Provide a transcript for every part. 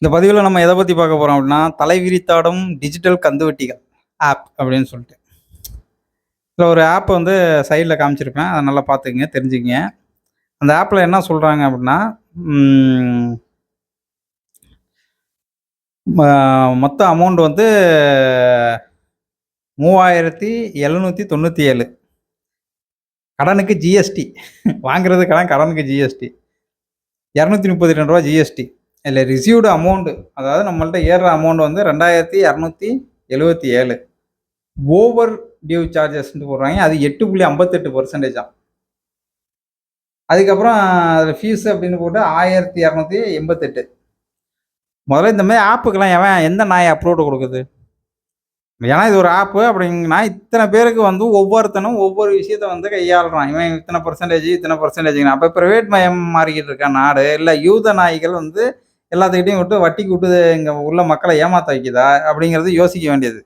இந்த பதிவில் நம்ம எதை பற்றி பார்க்க போகிறோம் அப்படின்னா தலை விரித்தாடும் டிஜிட்டல் கந்துவட்டிகள் ஆப் அப்படின்னு சொல்லிட்டு. இதில் ஒரு ஆப் வந்து சைடில் காமிச்சிருப்பேன். அதை நல்லா பார்த்துக்குங்க தெரிஞ்சுக்கங்க. அந்த ஆப்பில் என்ன சொல்கிறாங்க அப்படின்னா ம- மொத்த அமௌண்ட் வந்து மூவாயிரத்தி எழுநூற்றி தொண்ணூற்றி ஏழு. கடனுக்கு ஜிஎஸ்டி வாங்குறது கடன் கடனுக்கு ஜிஎஸ்டி இரநூத்தி முப்பத்தி ரெண்டு ரூபா ஜிஎஸ்டி இல்லை ரிசீவ்டு அமௌண்ட்டு அதாவது நம்மள்ட்ட ஏறுற அமௌண்ட் வந்து ரெண்டாயிரத்தி இரநூத்தி எழுபத்தி ஏழு. ஓவர் டியூ சார்ஜஸ்ன்ட்டு போடுறாங்க. அது எட்டு புள்ளி ஐம்பத்தெட்டு பர்சன்டேஜா அதுக்கப்புறம் அதில் ஃபீஸ் அப்படின்னு போட்டு ஆயிரத்தி இரநூத்தி எண்பத்தெட்டு. முதல்ல இந்த மாதிரி ஆப்புக்கெல்லாம் எவன் எந்த நாய் அப்லோடு கொடுக்குது? ஏன்னா இது ஒரு ஆப்பு அப்படிங்கன்னா இத்தனை பேருக்கு வந்து ஒவ்வொருத்தனும் ஒவ்வொரு விஷயத்த வந்து கையாளுறான். இவன் இத்தனை பர்சன்டேஜ் இத்தனை பர்சன்டேஜ் அப்போ ப்ரைவேட் மயம் மாறிக்கிட்டு இருக்க நாடு இல்லை யூத நாய்கள் வந்து எல்லாத்துக்கிட்டையும் விட்டு வட்டிக்கு விட்டு இங்கே உள்ள மக்களை ஏமாத்த வைக்குதா அப்படிங்கிறது யோசிக்க வேண்டியது.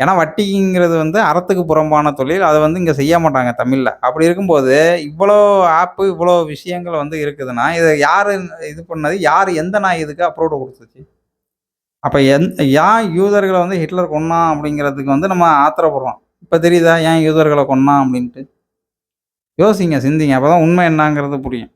ஏன்னா வட்டிங்கிறது வந்து அறத்துக்கு புறம்பான தொழில். அதை வந்து இங்கே செய்ய மாட்டாங்க தமிழில். அப்படி இருக்கும்போது இவ்வளோ ஆப்பு இவ்வளோ விஷயங்கள் வந்து இருக்குதுன்னா இதை யார் இது பண்ணது? யார் எந்த நாய் இதுக்கு அப்ரோடு கொடுத்துச்சு? அப்போ எந் ஏன் யூதர்களை வந்து ஹிட்லர் கொன்னான் அப்படிங்கிறதுக்கு வந்து நம்ம ஆத்திரப்படுறோம். இப்போ தெரியுதா ஏன் யூதர்களை கொன்னான் அப்படின்ட்டு? யோசிங்க சிந்திங்க. அப்போ தான் உண்மை என்னங்கிறது புரியும்.